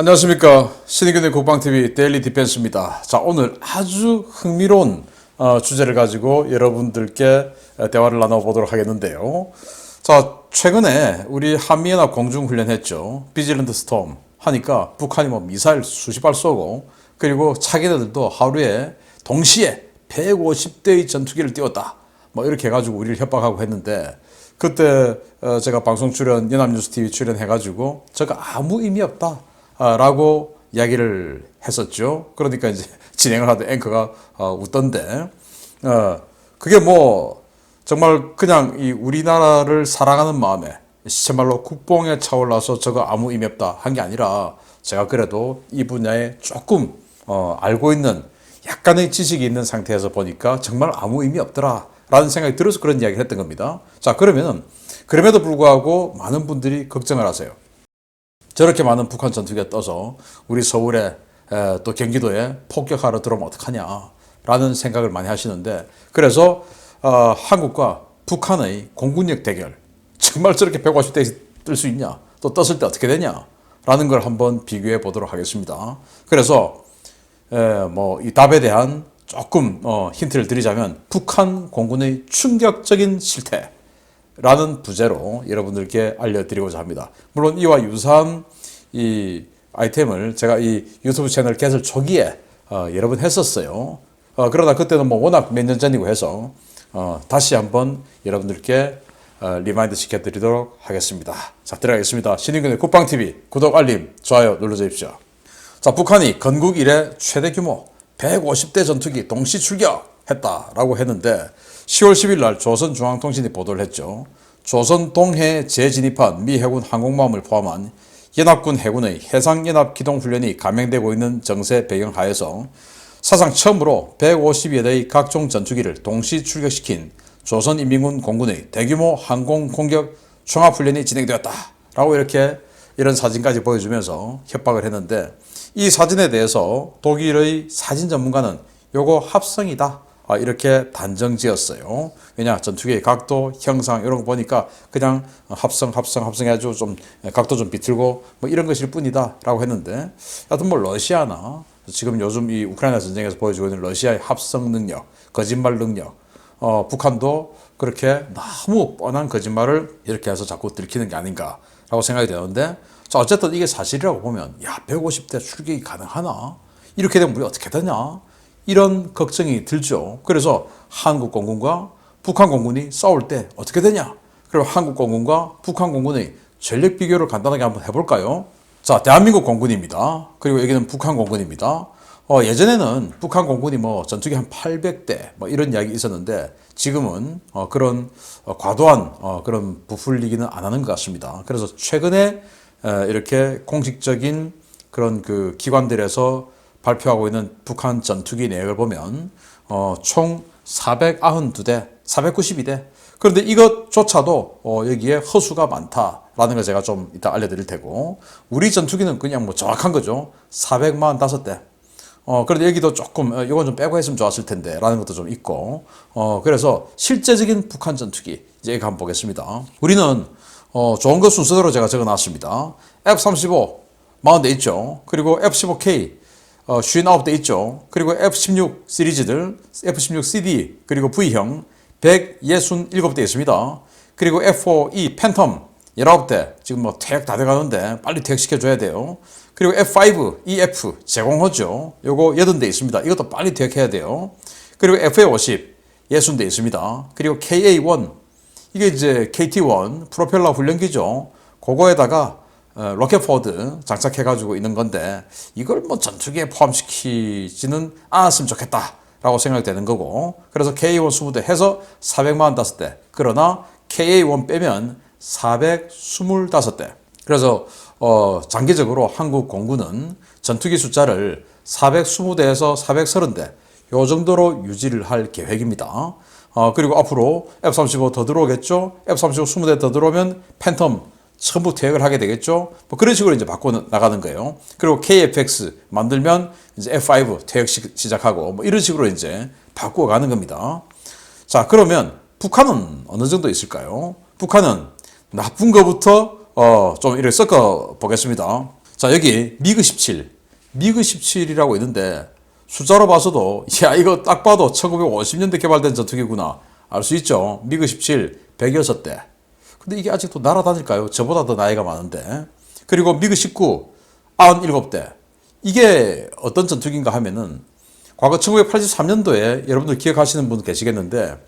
안녕하십니까 신의균의 국방TV 데일리 디펜스입니다. 자 오늘 아주 흥미로운 어, 주제를 가지고 여러분들께 어, 대화를 나눠보도록 하겠는데요. 자 최근에 우리 한미연합 공중훈련했죠. 비질런트 스톰 하니까 북한이 뭐 미사일 수십 발 쏘고 그리고 차기들도 하루에 동시에 150대의 전투기를 띄웠다. 뭐 이렇게 해가지고 우리를 협박하고 했는데 그때 어, 제가 방송 출연 연합뉴스 TV 출연해가지고 제가 아무 의미 없다. 아, 라고 이야기를 했었죠. 그러니까 이제 진행을 하던 앵커가 어, 웃던데, 어, 그게 뭐 정말 그냥 이 우리나라를 사랑하는 마음에 시체말로 국뽕에 차올라서 저거 아무 의미 없다 한 게 아니라 제가 그래도 이 분야에 조금 어, 알고 있는 약간의 지식이 있는 상태에서 보니까 정말 아무 의미 없더라 라는 생각이 들어서 그런 이야기를 했던 겁니다. 자, 그러면은 그럼에도 불구하고 많은 분들이 걱정을 하세요. 저렇게 많은 북한 전투기가 떠서 우리 서울에 에, 또 경기도에 폭격하러 들어오면 어떡하냐 라는 생각을 많이 하시는데 그래서 어, 한국과 북한의 공군력 대결 정말 저렇게 150대 뜰 수 있냐 또 떴을 때 어떻게 되냐 라는 걸 한번 비교해 보도록 하겠습니다. 그래서 뭐 이 답에 대한 조금 어, 힌트를 드리자면 북한 공군의 충격적인 실태 라는 부제로 여러분들께 알려드리고자 합니다. 물론 이와 유사한 이 아이템을 제가 이 유튜브 채널 개설 초기에 어, 여러 번 했었어요. 어, 그러나 그때는 뭐 워낙 몇 년 전이고 해서 어, 다시 한번 여러분들께 어, 리마인드 시켜드리도록 하겠습니다. 자, 들어가겠습니다. 신인근의 국방TV 구독, 알림, 좋아요 눌러주십시오. 자, 북한이 건국 이래 최대 규모 150대 전투기 동시 출격했다라고 했는데 10월 10일 날 조선중앙통신이 보도를 했죠. 조선 동해에 재진입한 미 해군 항공모함을 포함한 연합군 해군의 해상연합기동훈련이 감행되고 있는 정세 배경 하에서 사상 처음으로 150여 대의 각종 전투기를 동시 출격시킨 조선인민군 공군의 대규모 항공 공격 종합훈련이 진행되었다. 라고 이렇게 이런 사진까지 보여주면서 협박을 했는데 이 사진에 대해서 독일의 사진 전문가는 요거 합성이다. 아, 이렇게 단정 지었어요. 왜냐, 전투기의 각도, 형상, 이런 거 보니까 그냥 합성, 합성, 합성해가지고 좀 각도 좀 비틀고 뭐 이런 것일 뿐이다. 라고 했는데, 하여튼 뭐 러시아나 지금 요즘 이 우크라이나 전쟁에서 보여주고 있는 러시아의 합성 능력, 거짓말 능력, 어, 북한도 그렇게 너무 뻔한 거짓말을 이렇게 해서 자꾸 들키는 게 아닌가라고 생각이 되는데, 자, 어쨌든 이게 사실이라고 보면, 야, 150대 출격이 가능하나? 이렇게 되면 우리 어떻게 되냐? 이런 걱정이 들죠. 그래서 한국 공군과 북한 공군이 싸울 때 어떻게 되냐? 그리고 한국 공군과 북한 공군의 전력 비교를 간단하게 한번 해볼까요? 자, 대한민국 공군입니다. 그리고 여기는 북한 공군입니다. 어, 예전에는 북한 공군이 뭐 전투기 한 800대 뭐 이런 이야기 있었는데 지금은 어, 그런 어, 과도한 어, 그런 부풀리기는 안 하는 것 같습니다. 그래서 최근에 에, 이렇게 공식적인 그런 그 기관들에서 발표하고 있는 북한 전투기 내역을 보면 어, 총 492대, 492대. 그런데 이것조차도 어, 여기에 허수가 많다라는 걸 제가 좀 이따 알려드릴 테고 우리 전투기는 그냥 뭐 정확한 거죠. 445대. 어, 그런데 여기도 조금 어, 이건 좀 빼고 했으면 좋았을 텐데 라는 것도 좀 있고 어, 그래서 실제적인 북한 전투기 이제 이거 한번 보겠습니다. 우리는 어, 좋은 것 순서대로 제가 적어놨습니다. F-35 40대 있죠. 그리고 F-15K 어, 59대 있죠. 그리고 F-16 시리즈들, F-16CD, 그리고 V형 167대 있습니다. 그리고 F-4E 팬텀 19대, 지금 뭐 퇴역 다 돼가는데 빨리 퇴역시켜줘야 돼요. 그리고 F-5, EF 제공호죠. 요거 80대 있습니다. 이것도 빨리 퇴역해야 돼요. 그리고 FA-50 60대 있습니다. 그리고 KA-1 이게 이제 KT-1 프로펠러 훈련기죠. 그거에다가 어, 로켓포드 장착해가지고 있는 건데 이걸 뭐 전투기에 포함시키지는 않았으면 좋겠다 라고 생각되는 거고 그래서 KA1 20대 해서 445대 그러나 KA1 빼면 425대 그래서 어, 장기적으로 한국 공군은 전투기 숫자를 420대에서 430대 요 정도로 유지를 할 계획입니다. 어, 그리고 앞으로 F-35 더 들어오겠죠? F-35 20대 더 들어오면 팬텀 전부 퇴역을 하게 되겠죠. 뭐 그런 식으로 이제 바꿔 나가는 거예요. 그리고 KFX 만들면 이제 F5 퇴역 시작하고 뭐 이런 식으로 이제 바꾸어 가는 겁니다. 자, 그러면 북한은 어느 정도 있을까요? 북한은 나쁜 거부터 어, 좀 이렇게 섞어 보겠습니다. 자, 여기 미그 17, 미그 17이라고 있는데 숫자로 봐서도 야, 이거 딱 봐도 1950년대 개발된 전투기구나. 알 수 있죠. 미그 17, 106대. 근데 이게 아직도 날아다닐까요? 저보다 더 나이가 많은데. 그리고 미그 19, 97대. 이게 어떤 전투기인가 하면은 과거 1983년도에 여러분들 기억하시는 분 계시겠는데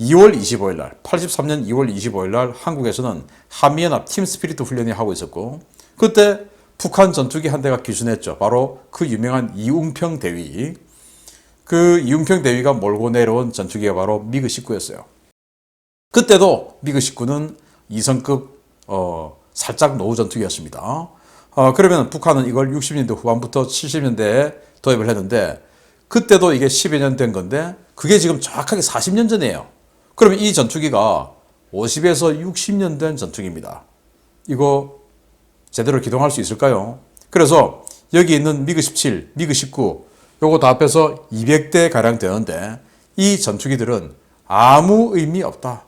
2월 25일 날, 83년 2월 25일 날 한국에서는 한미연합 팀 스피리트 훈련이 하고 있었고 그때 북한 전투기 한 대가 기순했죠. 바로 그 유명한 이웅평 대위. 그 이웅평 대위가 몰고 내려온 전투기가 바로 미그 19였어요. 그때도 미그 19는 이성급 어, 살짝 노후 전투기였습니다. 어, 그러면 북한은 이걸 60년대 후반부터 70년대에 도입을 했는데 그때도 이게 10여 년된 건데 그게 지금 정확하게 40년 전이에요. 그러면 이 전투기가 50에서 60년 된 전투기입니다. 이거 제대로 기동할 수 있을까요? 그래서 여기 있는 미그 17, 미그 19 요거 다 합해서 200대 가량 되는데 이 전투기들은 아무 의미 없다.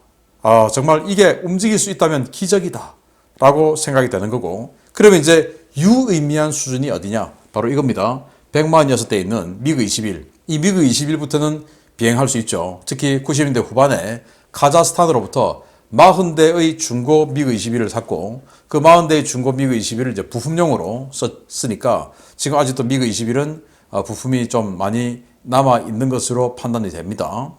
아, 정말 이게 움직일 수 있다면 기적이다. 라고 생각이 되는 거고 그러면 이제 유의미한 수준이 어디냐? 바로 이겁니다. 146대 있는 미그 21. 이 미그 21부터는 비행할 수 있죠. 특히 90년대 후반에 카자흐스탄으로부터 40대의 중고 미그 21을 샀고 그 40대의 중고 미그 21을 이제 부품용으로 썼으니까 지금 아직도 미그 21은 어, 부품이 좀 많이 남아 있는 것으로 판단이 됩니다.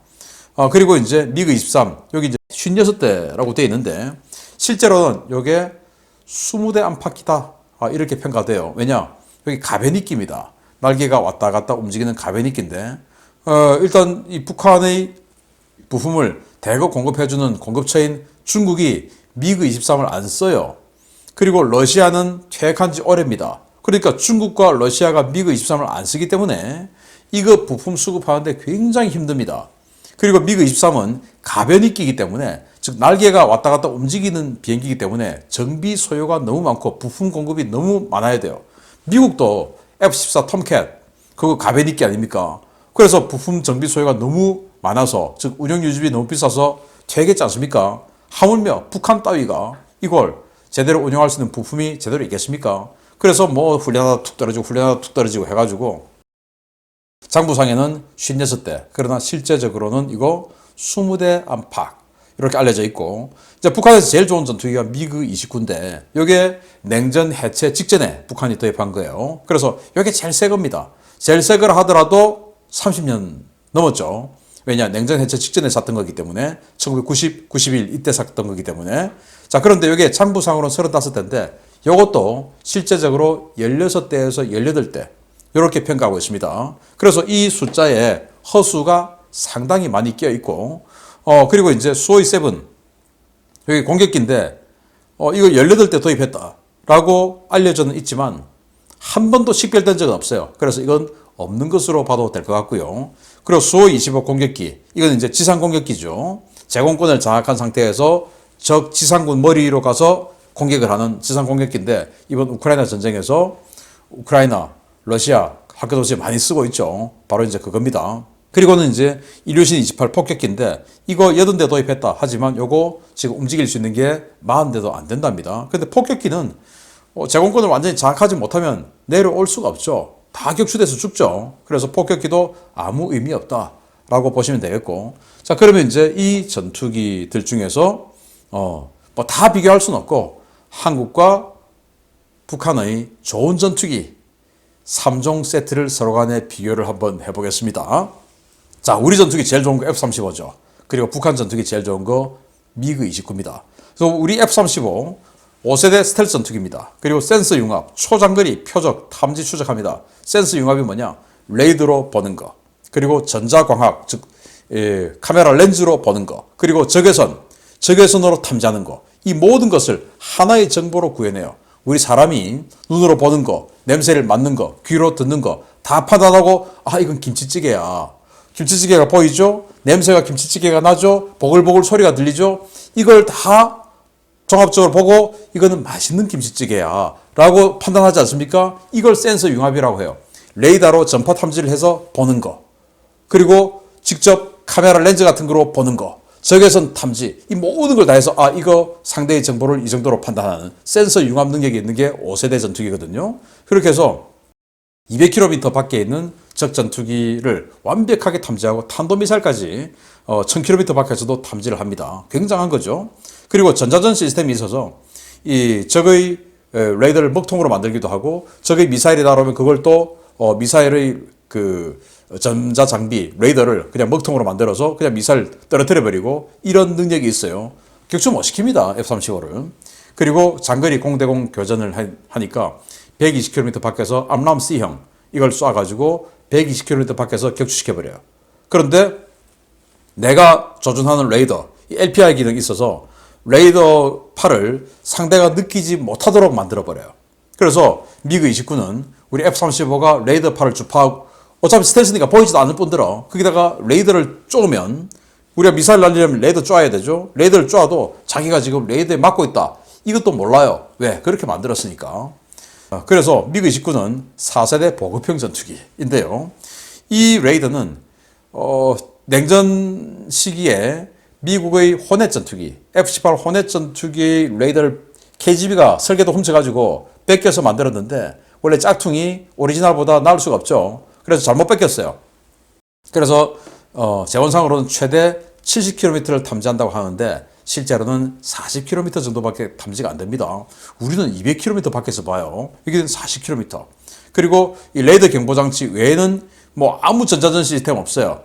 어, 그리고 이제 미그 23 여기 이제 56대라고 되어 있는데 실제로는 이게 20대 안팎이다 아, 이렇게 평가돼요. 왜냐 여기 가베니끼입니다. 날개가 왔다 갔다 움직이는 가베니끼인데 어, 일단 이 북한의 부품을 대거 공급해주는 공급처인 중국이 미그 23을 안 써요. 그리고 러시아는 퇴역한 지 오래입니다. 그러니까 중국과 러시아가 미그 23을 안 쓰기 때문에 이거 부품 수급하는데 굉장히 힘듭니다. 그리고 미그 23은 가변이 끼기 때문에 즉 날개가 왔다 갔다 움직이는 비행기이기 때문에 정비 소요가 너무 많고 부품 공급이 너무 많아야 돼요. 미국도 F-14 톰캣 그거 가변이 끼 아닙니까? 그래서 부품 정비 소요가 너무 많아서 즉 운영 유지비 너무 비싸서 되겠지 않습니까? 하물며 북한 따위가 이걸 제대로 운영할 수 있는 부품이 제대로 있겠습니까? 그래서 뭐 훈련하다 툭 떨어지고 훈련하다 툭 떨어지고 해가지고 장부상에는 56대 그러나 실제적으로는 이거 20대 안팎 이렇게 알려져 있고 이제 북한에서 제일 좋은 전투기가 미그 29인데 이게 냉전 해체 직전에 북한이 도입한 거예요. 그래서 이게 제일 새 겁니다. 제일 새 거라 하더라도 30년 넘었죠. 왜냐 냉전 해체 직전에 샀던 거기 때문에 1990, 91 이때 샀던 거기 때문에 자 그런데 이게 장부상으로는 35대인데 이것도 실제적으로 16대에서 18대 이렇게 평가하고 있습니다. 그래서 이 숫자에 허수가 상당히 많이 끼어 있고 어 그리고 이제 수호이 7 여기 공격기인데 어 이거 18대 도입했다라고 알려져는 있지만 한 번도 식별된 적은 없어요. 그래서 이건 없는 것으로 봐도 될 것 같고요. 그리고 수호 25 공격기 이건 이제 지상 공격기죠. 제공권을 장악한 상태에서 적 지상군 머리로 가서 공격을 하는 지상 공격기인데 이번 우크라이나 전쟁에서 우크라이나, 러시아 학교 도시에 많이 쓰고 있죠. 바로 이제 그겁니다. 그리고는 이제 이류신 28 폭격기인데 이거 80대 도입했다. 하지만 요거 지금 움직일 수 있는 게 40대도 안 된답니다. 근데 폭격기는 어, 제공권을 완전히 장악하지 못하면 내려올 수가 없죠. 다 격추돼서 죽죠. 그래서 폭격기도 아무 의미 없다 라고 보시면 되겠고. 자, 그러면 이제 이 전투기들 중에서 어, 뭐 다 비교할 수는 없고 한국과 북한의 좋은 전투기 3종 세트를 서로 간에 비교를 한번 해보겠습니다. 자, 우리 전투기 제일 좋은 거 F-35죠. 그리고 북한 전투기 제일 좋은 거 미그 29입니다. 그래서 우리 F-35 5세대 스텔스 전투기입니다. 그리고 센서 융합, 초장거리, 표적, 탐지 추적합니다. 센서 융합이 뭐냐? 레이더로 보는 거. 그리고 전자광학, 즉 예, 카메라 렌즈로 보는 거. 그리고 적외선, 적외선으로 탐지하는 거. 이 모든 것을 하나의 정보로 구해내요. 우리 사람이 눈으로 보는 거, 냄새를 맡는 거, 귀로 듣는 거다 판단하고 아 이건 김치찌개야. 김치찌개가 보이죠? 냄새가 김치찌개가 나죠? 보글보글 소리가 들리죠? 이걸 다 종합적으로 보고 이거는 맛있는 김치찌개야 라고 판단하지 않습니까? 이걸 센서 융합이라고 해요. 레이더로 전파 탐지를 해서 보는 거. 그리고 직접 카메라 렌즈 같은 거로 보는 거. 적외선 탐지, 이 모든 걸 다 해서 아 이거 상대의 정보를 이 정도로 판단하는 센서 융합 능력이 있는 게 5세대 전투기거든요. 그렇게 해서 200km 밖에 있는 적 전투기를 완벽하게 탐지하고 탄도미사일까지 어, 1000km 밖에서도 탐지를 합니다. 굉장한 거죠. 그리고 전자전 시스템이 있어서 이 적의 에, 레이더를 먹통으로 만들기도 하고 적의 미사일이 날아오면 그걸 또 어, 미사일의 그 전자 장비 레이더를 그냥 먹통으로 만들어서 그냥 미사일 떨어뜨려 버리고 이런 능력이 있어요. 격추 못 시킵니다. F-35를. 그리고 장거리 공대공 교전을 하- 하니까 120km 밖에서 암람 C형 이걸 쏴가지고 120km 밖에서 격추시켜 버려요. 그런데 내가 조준하는 레이더, 이 LPR 기능이 있어서 레이더 팔을 상대가 느끼지 못하도록 만들어 버려요. 그래서 미그 29는 우리 F-35가 레이더 팔을 주파하고 어차피 스텔스니까 보이지도 않을 뿐더러 거기다가 레이더를 쪼으면 우리가 미사일 날리려면 레이더 쪼아야 되죠. 레이더를 쪼아도 자기가 지금 레이더에 맞고 있다. 이것도 몰라요. 왜? 그렇게 만들었으니까. 어, 그래서 미그 29는 4세대 보급형 전투기인데요. 이 레이더는 어, 냉전 시기에 미국의 호넷 전투기, F-18 호넷 전투기 레이더를 KGB가 설계도 훔쳐가지고 뺏겨서 만들었는데 원래 짝퉁이 오리지널보다 나을 수가 없죠. 그래서 잘못 뺏겼어요. 그래서 어, 재원상으로는 최대 70km를 탐지한다고 하는데 실제로는 40km 정도밖에 탐지가 안 됩니다. 우리는 200km 밖에서 봐요. 여기는 40km. 그리고 이 레이더 경보 장치 외에는 뭐 아무 전자전 시스템 없어요.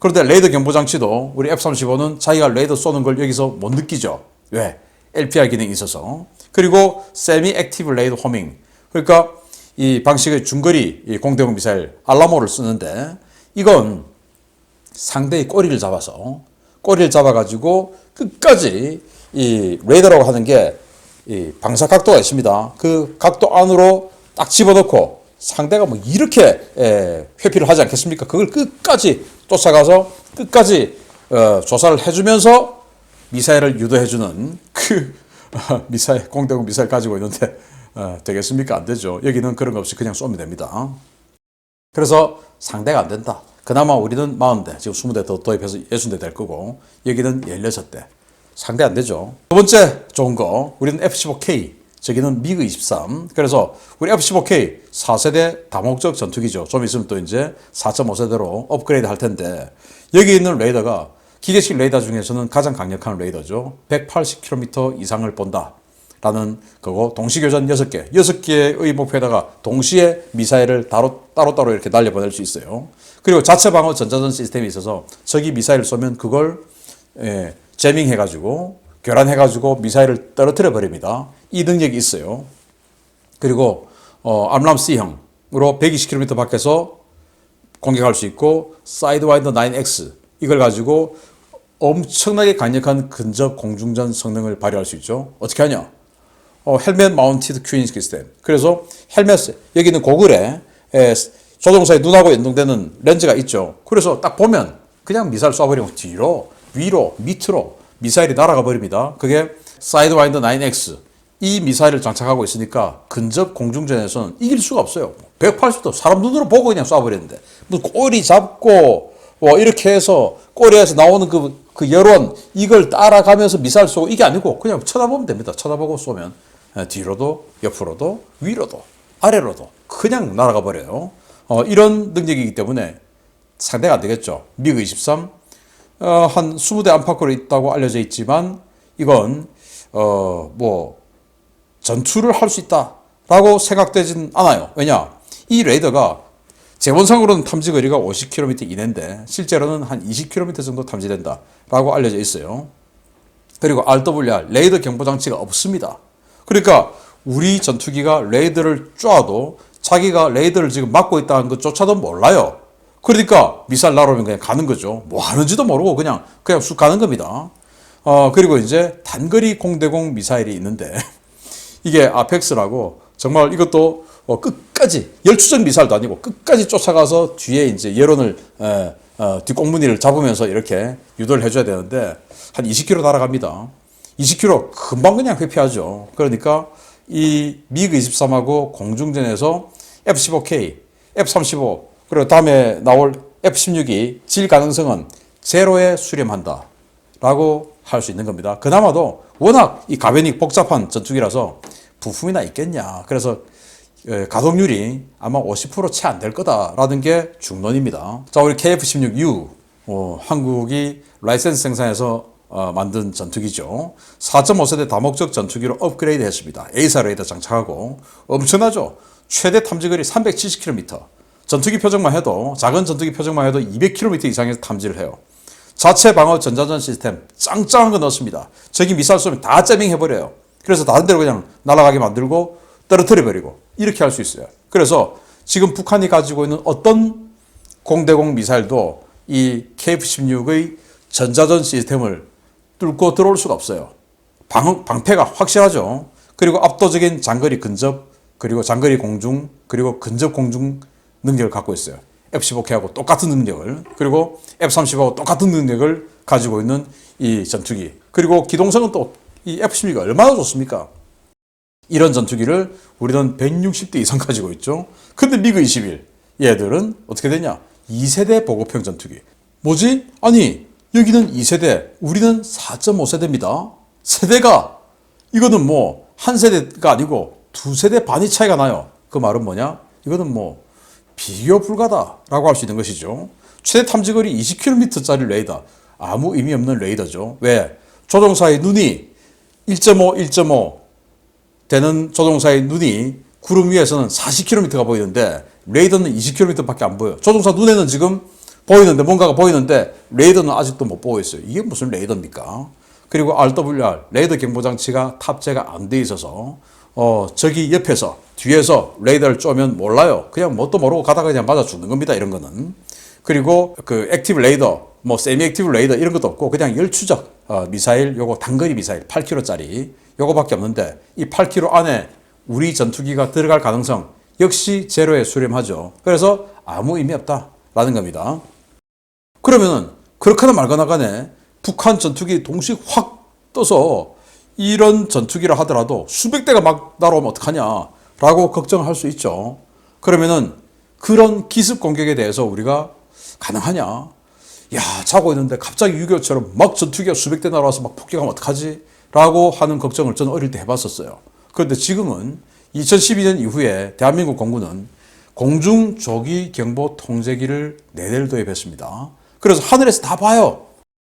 그런데 레이더 경보 장치도 우리 F-35는 자기가 레이더 쏘는 걸 여기서 못 느끼죠. 왜? LPR 기능이 있어서. 그리고 세미 액티브 레이더 호밍. 그러니까 이 방식의 중거리 이 공대공 미사일 알라모를 쓰는데 이건 상대의 꼬리를 잡아서 꼬리를 잡아가지고 끝까지 이 레이더라고 하는 게 이 방사 각도가 있습니다. 그 각도 안으로 딱 집어넣고 상대가 뭐 이렇게 에, 회피를 하지 않겠습니까? 그걸 끝까지 쫓아가서 끝까지 어, 조사를 해주면서 미사일을 유도해주는 그 어, 미사일 공대공 미사일 가지고 있는데 어, 되겠습니까? 안 되죠. 여기는 그런 거 없이 그냥 쏘면 됩니다. 그래서 상대가 안 된다. 그나마 우리는 40대, 지금 20대 더 도입해서 60대 될 거고, 여기는 16대. 상대 안 되죠. 두 번째 좋은 거, 우리는 F-15K, 저기는 미그 23. 그래서 우리 F-15K 4세대 다목적 전투기죠. 좀 있으면 또 이제 4.5세대로 업그레이드 할 텐데, 여기 있는 레이더가 기계식 레이더 중에서는 가장 강력한 레이더죠. 180km 이상을 본다. 라는 거고 동시교전 6개, 6개의 목표에다가 동시에 미사일을 따로, 따로따로 이렇게 날려보낼 수 있어요. 그리고 자체 방어 전자전 시스템이 있어서 적이 미사일을 쏘면 그걸 예, 제밍해가지고 교란해가지고 미사일을 떨어뜨려 버립니다. 이 능력이 있어요. 그리고 어, 암람 C형으로 120km 밖에서 공격할 수 있고 사이드와인더 9X 이걸 가지고 엄청나게 강력한 근접 공중전 성능을 발휘할 수 있죠. 어떻게 하냐? 어, 헬멧 마운티드 큐인 시스템. 그래서 헬멧 여기 있는 고글에 에, 조종사의 눈하고 연동되는 렌즈가 있죠. 그래서 딱 보면 그냥 미사일 쏴버리면 뒤로, 위로, 밑으로 미사일이 날아가 버립니다. 그게 사이드와인더 9X. 이 미사일을 장착하고 있으니까 근접 공중전에서는 이길 수가 없어요. 180도 사람 눈으로 보고 그냥 쏴버리는데 뭐 꼬리 잡고 뭐 이렇게 해서 꼬리에서 나오는 그, 그 여론 이걸 따라가면서 미사일 쏘고 이게 아니고 그냥 쳐다보면 됩니다. 쳐다보고 쏘면 에, 뒤로도 옆으로도 위로도 아래로도 그냥 날아가 버려요. 어, 이런 능력이기 때문에 상대가 안 되겠죠. 미그 23 어, 한 20대 안팎으로 있다고 알려져 있지만 이건 어, 뭐 전투를 할 수 있다라고 생각되진 않아요. 왜냐? 이 레이더가 재원상으로는 탐지 거리가 50km 이내인데 실제로는 한 20km 정도 탐지된다라고 알려져 있어요. 그리고 RWR 레이더 경보 장치가 없습니다. 그러니까 우리 전투기가 레이더를 쪼아도 자기가 레이더를 지금 막고 있다는 것조차도 몰라요. 그러니까 미사일 날아오면 그냥 가는 거죠. 뭐 하는지도 모르고 그냥 그냥 쑥 가는 겁니다. 어 그리고 이제 단거리 공대공 미사일이 있는데 이게 아펙스라고 정말 이것도 어, 끝까지 열추적 미사일도 아니고 끝까지 쫓아가서 뒤에 이제 여론을 에, 어, 뒷꽁무니를 잡으면서 이렇게 유도를 해줘야 되는데 한 20km 날아갑니다. 20km 금방 그냥 회피하죠. 그러니까 이 미그 23하고 공중전에서 F-15K, F-35 그리고 다음에 나올 F-16이 질 가능성은 제로에 수렴한다. 라고 할 수 있는 겁니다. 그나마도 워낙 이 가변이 복잡한 전투기라서 부품이나 있겠냐. 그래서 예, 가동률이 아마 50%채 안 될 거다라는 게 중론입니다. 자, 우리 KF-16U 어, 한국이 라이센스 생산해서 어, 만든 전투기죠. 4.5세대 다목적 전투기로 업그레이드 했습니다. A사 레이더 장착하고 엄청나죠. 최대 탐지거리 370km. 전투기 표적만 해도 작은 전투기 표적만 해도 200km 이상에서 탐지를 해요. 자체 방어 전자전 시스템 짱짱한 거 넣습니다. 저기 미사일 쏘면 다 째밍 해버려요. 그래서 다른 데로 그냥 날아가게 만들고 떨어뜨려 버리고 이렇게 할 수 있어요. 그래서 지금 북한이 가지고 있는 어떤 공대공 미사일도 이 KF-16의 전자전 시스템을 뚫고 들어올 수가 없어요. 방, 방패가 확실하죠. 그리고 압도적인 장거리 근접, 그리고 장거리 공중, 그리고 근접 공중 능력을 갖고 있어요. F-15K하고 똑같은 능력을, 그리고 F-35하고 똑같은 능력을 가지고 있는 이 전투기. 그리고 기동성은 또 이 F-16이 얼마나 좋습니까? 이런 전투기를 우리는 160대 이상 가지고 있죠. 근데 미그 21 얘들은 어떻게 되냐? 2세대 보급형 전투기. 뭐지? 아니 여기는 2세대, 우리는 4.5세대입니다. 세대가 이거는 뭐 한 세대가 아니고 두 세대 반이 차이가 나요. 그 말은 뭐냐? 이거는 뭐 비교 불가다라고 할 수 있는 것이죠. 최대 탐지거리 20km짜리 레이더 아무 의미 없는 레이더죠. 왜? 조종사의 눈이 1.5, 1.5 되는 조종사의 눈이 구름 위에서는 40km가 보이는데 레이더는 20km밖에 안 보여요. 조종사 눈에는 지금 보이는데 뭔가가 보이는데 레이더는 아직도 못 보고 있어요. 이게 무슨 레이더입니까? 그리고 RWR 레이더 경보 장치가 탑재가 안 돼 있어서 어 저기 옆에서 뒤에서 레이더를 쪼면 몰라요. 그냥 뭣도 모르고 가다가 그냥 맞아 죽는 겁니다. 이런 거는. 그리고 그 액티브 레이더, 뭐 세미 액티브 레이더 이런 것도 없고 그냥 열추적 어, 미사일 요거 단거리 미사일 8km짜리 요거밖에 없는데 이 8km 안에 우리 전투기가 들어갈 가능성 역시 제로에 수렴하죠. 그래서 아무 의미 없다라는 겁니다. 그러면은 그렇거나 말거나 간에 북한 전투기 동시에 확 떠서 이런 전투기라 하더라도 수백 대가 막 날아오면 어떡하냐라고 걱정할 수 있죠. 그러면은 그런 기습 공격에 대해서 우리가 가능하냐? 야, 자고 있는데 갑자기 6.25처럼 막 전투기가 수백 대 날아와서 막 폭격하면 어떡하지? 라고 하는 걱정을 저는 어릴 때 해봤었어요. 그런데 지금은 2012년 이후에 대한민국 공군은 공중 조기 경보 통제기를 네 대를 도입했습니다. 그래서 하늘에서 다 봐요.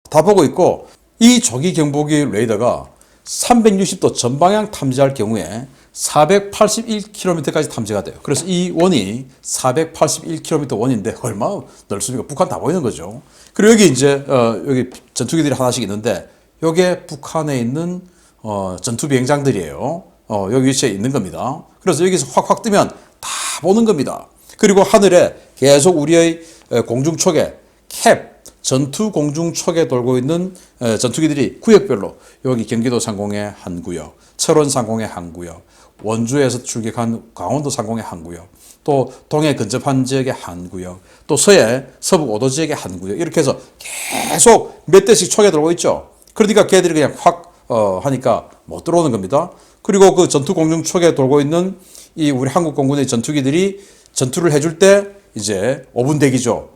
다 보고 있고 이 조기 경보기 레이더가 360도 전방향 탐지할 경우에 481km까지 탐지가 돼요. 그래서 이 원이 481km 원인데 얼마나 넓습니까? 북한 다 보이는 거죠. 그리고 여기 이제 어, 여기 전투기들이 하나씩 있는데 요게 북한에 있는 어, 전투 비행장들이에요. 어, 여기 위치에 있는 겁니다. 그래서 여기서 확확 뜨면 다 보는 겁니다. 그리고 하늘에 계속 우리의 에, 공중촉에 캡 전투 공중 촉에 돌고 있는 에, 전투기들이 구역별로 여기 경기도 상공의 한 구역, 철원 상공의 한 구역, 원주에서 출격한 강원도 상공의 한 구역, 또 동해 근접한 지역의 한 구역, 또 서해 서북 오도 지역의 한 구역 이렇게 해서 계속 몇 대씩 촉에 돌고 있죠. 그러니까 걔들이 그냥 확 어, 하니까 못 들어오는 겁니다. 그리고 그 전투 공중 촉에 돌고 있는 이 우리 한국 공군의 전투기들이 전투를 해줄 때 이제 5분 대기죠.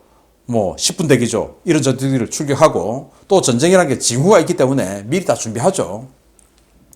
뭐 10분 대기죠. 이런 전투기를 출격하고 또 전쟁이라는 게 징후가 있기 때문에 미리 다 준비하죠.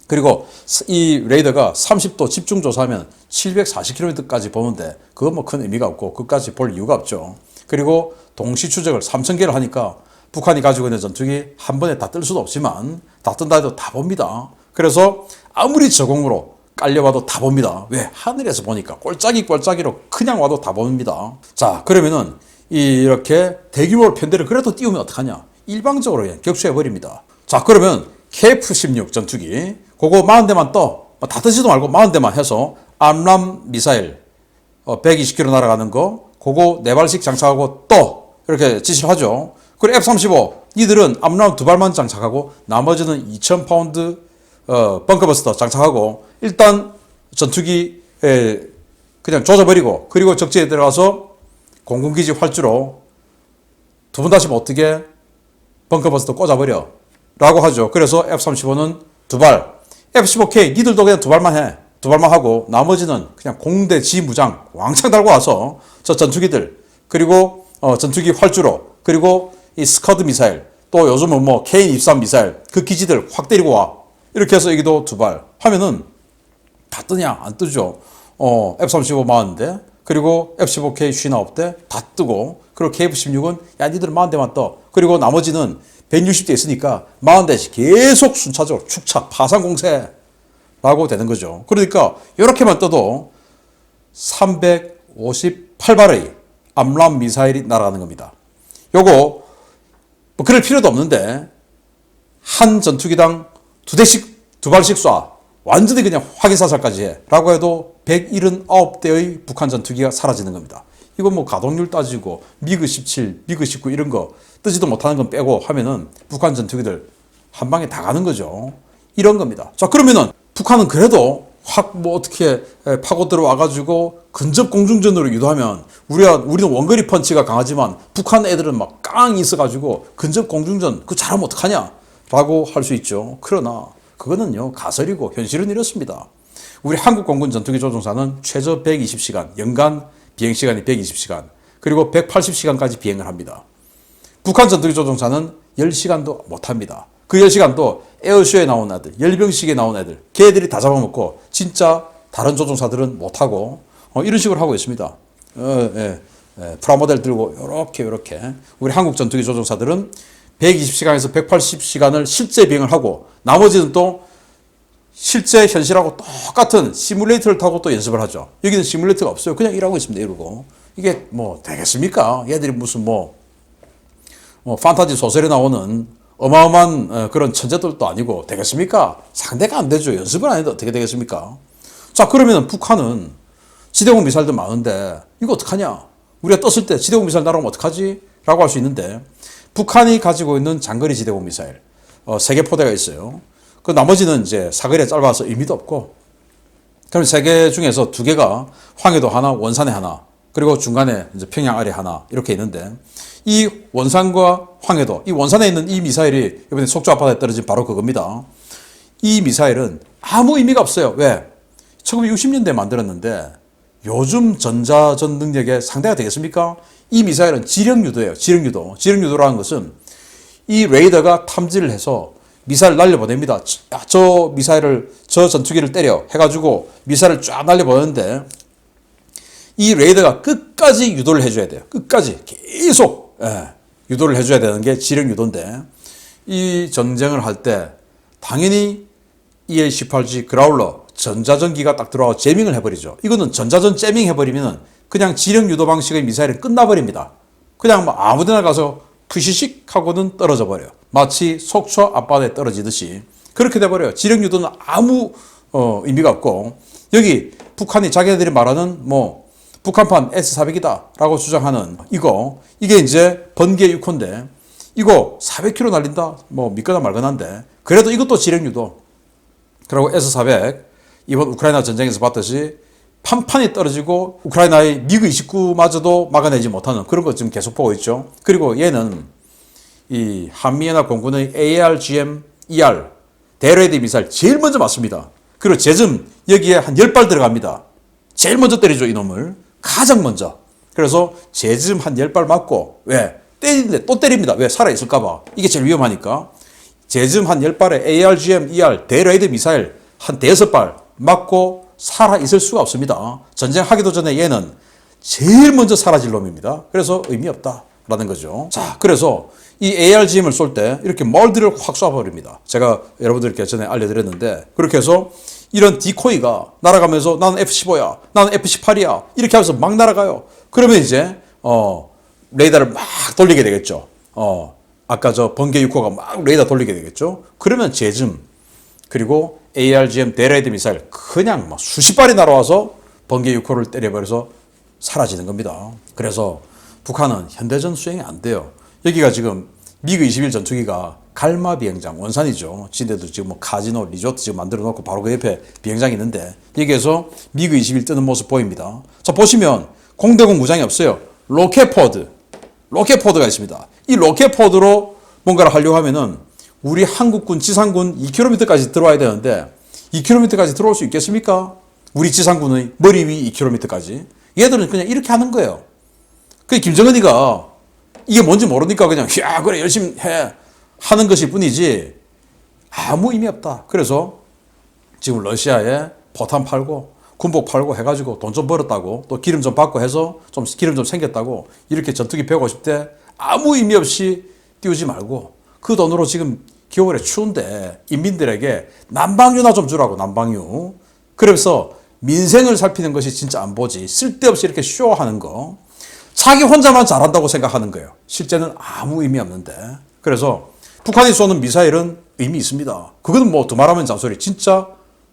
그리고 이 레이더가 30도 집중 조사하면 740km까지 보는데 그건 뭐 큰 의미가 없고 그까지 볼 이유가 없죠. 그리고 동시 추적을 3,000개를 하니까 북한이 가지고 있는 전투기 한 번에 다 뜰 수도 없지만 다 뜬다 해도 다 봅니다. 그래서 아무리 저공으로 깔려와도 다 봅니다. 왜? 하늘에서 보니까 꼴짝이 꼴짝이로 그냥 와도 다 봅니다. 자, 그러면은 이렇게 대규모 편대를 그래도 띄우면 어떡하냐? 일방적으로 그냥 격추해 버립니다. 자, 그러면 KF-16 전투기 그거 40대만 떠. 뭐다 뜨지도 말고 40대만 해서 암람 미사일 어, 120km 날아가는 거 그거 네 발씩 장착하고 또 이렇게 지시를 하죠. 그리고 F-35 이들은 암람 두 발만 장착하고 나머지는 2,000파운드 어, 벙커버스터 장착하고 일단 전투기 에 그냥 조져버리고 그리고 적지에 들어가서 공군기지 활주로 두 번 다시 어떻게 벙커버스터 꽂아버려 라고 하죠. 그래서 F-35는 두 발, F-15K 니들도 그냥 두 발만 해. 두 발만 하고 나머지는 그냥 공대 지무장 왕창 달고 와서 저 전투기들 그리고 어, 전투기 활주로 그리고 이 스커드 미사일 또 요즘은 뭐 K-23 미사일 그 기지들 확 때리고 와. 이렇게 해서 여기도 두 발. 하면은 다 뜨냐? 안 뜨죠. 어, F-35 많은데. 그리고 F-15K 59대 다 뜨고. 그리고 KF-16은 야, 니들은 40대만 떠. 그리고 나머지는 160대 있으니까 40대씩 계속 순차적으로 축착, 파상 공세라고 되는 거죠. 그러니까 이렇게만 떠도 358발의 암람 미사일이 날아가는 겁니다. 요거 뭐 그럴 필요도 없는데 한 전투기당 두 대씩 두 발씩 쏴 완전히 그냥 확인 사살까지 해 라고 해도 179대의 북한 전투기가 사라지는 겁니다. 이건 뭐 가동률 따지고 미그 17, 미그 19 이런 거 뜨지도 못하는 건 빼고 하면은 북한 전투기들 한 방에 다 가는 거죠. 이런 겁니다. 자 그러면은 북한은 그래도 확 뭐 어떻게 파고 들어와 가지고 근접 공중전으로 유도하면 우리가 우리는 원거리 펀치가 강하지만 북한 애들은 막 깡 있어 가지고 근접 공중전 그거 잘하면 어떡하냐 라고 할 수 있죠. 그러나 그거는요 가설이고 현실은 이렇습니다. 우리 한국 공군 전투기 조종사는 최저 120시간, 연간 비행 시간이 120시간, 그리고 180시간까지 비행을 합니다. 북한 전투기 조종사는 10시간도 못 합니다. 그 10시간도 에어쇼에 나온 애들, 열병식에 나온 애들, 걔들이 다 잡아먹고 진짜 다른 조종사들은 못하고 어, 이런 식으로 하고 있습니다. 어, 예, 예, 프라모델 들고 요렇게 요렇게 우리 한국 전투기 조종사들은 120시간에서 180시간을 실제 비행을 하고 나머지는 또 실제 현실하고 똑같은 시뮬레이터를 타고 또 연습을 하죠. 여기는 시뮬레이터가 없어요. 그냥 일하고 있습니다. 이러고. 이게 뭐 되겠습니까? 얘들이 무슨 뭐, 뭐 판타지 소설에 나오는 어마어마한 어, 그런 천재들도 아니고 되겠습니까? 상대가 안 되죠. 안 해도 어떻게 되겠습니까? 자, 그러면 북한은 지대공 미사일도 많은데 이거 어떡하냐? 우리가 떴을 때 지대공 미사일 날아오면 어떡하지? 라고 할 수 있는데 북한이 가지고 있는 장거리 지대공 미사일 어, 세개 포대가 있어요. 그 나머지는 이제 사거리가 짧아서 의미도 없고 그럼 세 개 중에서 두 개가 황해도 하나, 원산에 하나, 그리고 중간에 이제 평양 아래 하나 이렇게 있는데 이 원산과 황해도, 이 원산에 있는 이 미사일이 이번에 속초 앞바다에 떨어진 바로 그겁니다. 이 미사일은 아무 의미가 없어요. 왜? 1960년대에 만들었는데 요즘 전자전 능력에 상대가 되겠습니까? 이 미사일은 지령유도예요. 지령유도. 지령유도라는 것은 이 레이더가 탐지를 해서 미사일 날려보냅니다. 야, 저 미사일을 저 전투기를 때려 해가지고 미사일을 쫙 날려보내는데 이 레이더가 끝까지 유도를 해줘야 돼요. 끝까지 계속 예, 유도를 해줘야 되는 게 지령 유도인데 이 전쟁을 할 때 당연히 EA-18G 그라울러 전자전기가 딱 들어와서 재밍을 해버리죠. 이거는 전자전 재밍 해버리면 그냥 지령 유도 방식의 미사일은 끝나버립니다. 그냥 뭐 아무데나 가서 푸시식 하고는 떨어져 버려요. 마치 속초 앞바다에 떨어지듯이 그렇게 돼버려요. 지령 유도는 아무 어, 의미가 없고 여기 북한이 자기네들이 말하는 뭐 북한판 S400이다라고 주장하는 이거 이게 이제 번개 6호인데 이거 400km 날린다 뭐 믿거나 말거나인데 그래도 이것도 지령 유도 그리고 S400 이번 우크라이나 전쟁에서 봤듯이 판판이 떨어지고 우크라이나의 미그 29마저도 막아내지 못하는 그런 것 지금 계속 보고 있죠. 그리고 얘는 이 한미연합 공군의 ARGM ER 대레드 미사일 제일 먼저 맞습니다. 그리고 제점 여기에 한 10발 들어갑니다. 제일 먼저 때리죠, 이놈을. 가장 먼저. 그래서 제점 한 10발 맞고 왜? 때리는데 또 때립니다. 왜? 살아 있을까 봐. 이게 제일 위험하니까. 제점 한 10발에 ARGM ER 대레드 미사일 한 대여섯 발 맞고 살아 있을 수가 없습니다. 전쟁하기도 전에 얘는 제일 먼저 사라질 놈입니다. 그래서 의미 없다라는 거죠. 자, 그래서 이 ARGM을 쏠 때 이렇게 멀드를 확 쏴버립니다. 제가 여러분들께 전에 알려드렸는데 그렇게 해서 이런 디코이가 날아가면서 나는 F-15야, 나는 F-18이야 이렇게 하면서 막 날아가요. 그러면 이제 어 레이더를 막 돌리게 되겠죠. 어 아까 저 번개 6호가 막 레이더 돌리게 되겠죠. 그러면 제즘 그리고 ARGM 대레드 미사일 그냥 막 수십 발이 날아와서 번개 6호를 때려버려서 사라지는 겁니다. 그래서 북한은 현대전 수행이 안 돼요. 여기가 지금 미그 21 전투기가 갈마 비행장 원산이죠. 지대도 지금 뭐 카지노, 리조트 지금 만들어 놓고 바로 그 옆에 비행장이 있는데 여기에서 미그 21 뜨는 모습 보입니다. 자 보시면 공대공 무장이 없어요. 로켓포드, 로켓포드가 있습니다. 이 로켓포드로 뭔가를 하려고 하면은 우리 한국군 지상군 2km까지 들어와야 되는데 2km까지 들어올 수 있겠습니까? 우리 지상군의 머리 위 2km까지. 얘들은 그냥 이렇게 하는 거예요. 그 김정은이가 이게 뭔지 모르니까 그냥 야 그래 열심히 해. 하는 것일 뿐이지 아무 의미 없다. 그래서 지금 러시아에 포탄 팔고 군복 팔고 해가지고 돈 좀 벌었다고 또 기름 좀 받고 해서 좀 기름 좀 생겼다고 이렇게 전투기 150대 아무 의미 없이 띄우지 말고 그 돈으로 지금 겨울에 추운데 인민들에게 난방유나 좀 주라고 난방유. 그래서 민생을 살피는 것이 진짜 안 보지 쓸데없이 이렇게 쇼하는 거 자기 혼자만 잘한다고 생각하는 거예요. 실제는 아무 의미 없는데. 그래서 북한이 쏘는 미사일은 의미 있습니다. 그거는 뭐 두말하면 잔소리. 진짜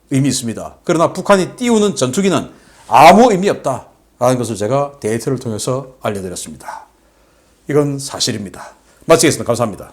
의미 있습니다. 그러나 북한이 띄우는 전투기는 아무 의미 없다라는 것을 제가 데이터를 통해서 알려드렸습니다. 이건 사실입니다. 마치겠습니다. 감사합니다.